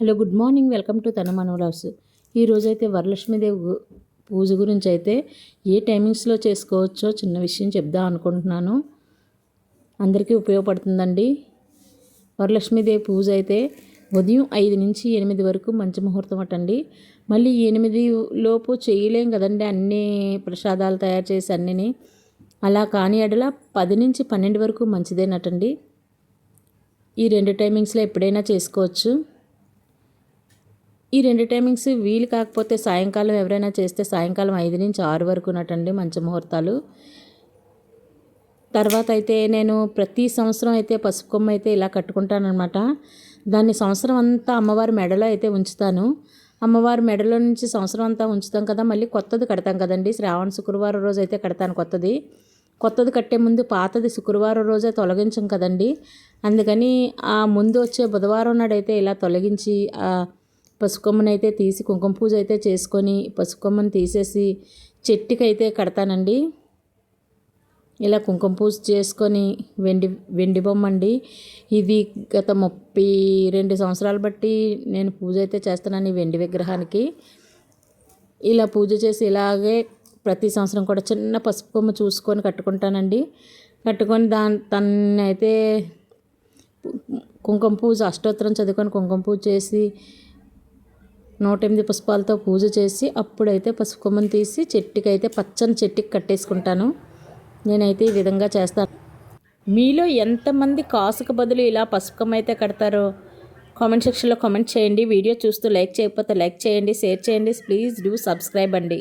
Hello good morning. Welcome to తన మనోలాస్ ఈరోజైతే వరలక్ష్మీదేవి పూజ గురించి అయితే ఏ టైమింగ్స్లో చేసుకోవచ్చో చిన్న విషయం చెప్దాం అనుకుంటున్నాను. అందరికీ ఉపయోగపడుతుందండి. వరలక్ష్మీదేవి పూజ అయితే ఉదయం ఐదు నుంచి ఎనిమిది వరకు మంచి ముహూర్తం అటండి. మళ్ళీ ఎనిమిది లోపు చేయలేం కదండి అన్ని ప్రసాదాలు తయారు చేసి అన్నిని. అలా కాని ఎడల పది నుంచి పన్నెండు వరకు మంచిదేనటండి. ఈ రెండు టైమింగ్స్లో ఎప్పుడైనా చేసుకోవచ్చు. ఈ రెండు టైమింగ్స్ వీలు కాకపోతే సాయంకాలం ఎవరైనా చేస్తే సాయంకాలం ఐదు నుంచి ఆరు వరకు నటండి మంచి ముహూర్తాలు. తర్వాత అయితే నేను ప్రతి సంవత్సరం అయితే పసుపు కొమ్మ అయితే ఇలా కట్టుకుంటానమాట దాన్ని సంవత్సరం అంతా అమ్మవారి మెడలో అయితే ఉంచుతాను. అమ్మవారి మెడలో నుంచి సంవత్సరం అంతా ఉంచుతాం కదా మళ్ళీ కొత్తది కడతాం కదండి. శ్రావణ శుక్రవారం రోజు అయితే కడతాను కొత్తది. కొత్తది కట్టే ముందు పాతది శుక్రవారం రోజే తొలగించం కదండి. అందుకని ఆ ముందు వచ్చే బుధవారం నాడైతే ఇలా తొలగించి పసుకొమ్మనైతే అయితే తీసి కుంకుమ పూజ అయితే చేసుకొని పసుకొమ్మను తీసేసి చెట్టుకైతే కడతానండి. ఇలా కుంకుమ పూజ చేసుకొని వెండి వెండి బొమ్మ అండి ఇది గత ముప్పై రెండు సంవత్సరాలు బట్టి నేను పూజ అయితే చేస్తున్నాను ఈ వెండి విగ్రహానికి. ఇలా పూజ చేసి ఇలాగే ప్రతి సంవత్సరం కూడా చిన్న పసుపు కొమ్మ చూసుకొని కట్టుకుంటానండి. కట్టుకొని దాని తన అయితే కుంకుమ పూజ అష్టోత్తరం చదువుకొని కుంకుమ పూజ చేసి నూట ఎనిమిది పుష్పాలతో పూజ చేసి అప్పుడైతే పసుపు తీసి చెట్టుకి అయితే పచ్చని చెట్టుకి కట్టేసుకుంటాను. నేనైతే ఈ విధంగా చేస్తాను. మీలో ఎంతమంది కాసుకు బదులు ఇలా పసుపు కొమ్మ అయితే కడతారో కామెంట్ సెక్షన్లో కామెంట్ చేయండి. వీడియో చూస్తూ లైక్ చేయకపోతే లైక్ చేయండి షేర్ చేయండి. ప్లీజ్ డూ సబ్స్క్రైబ్ అండి.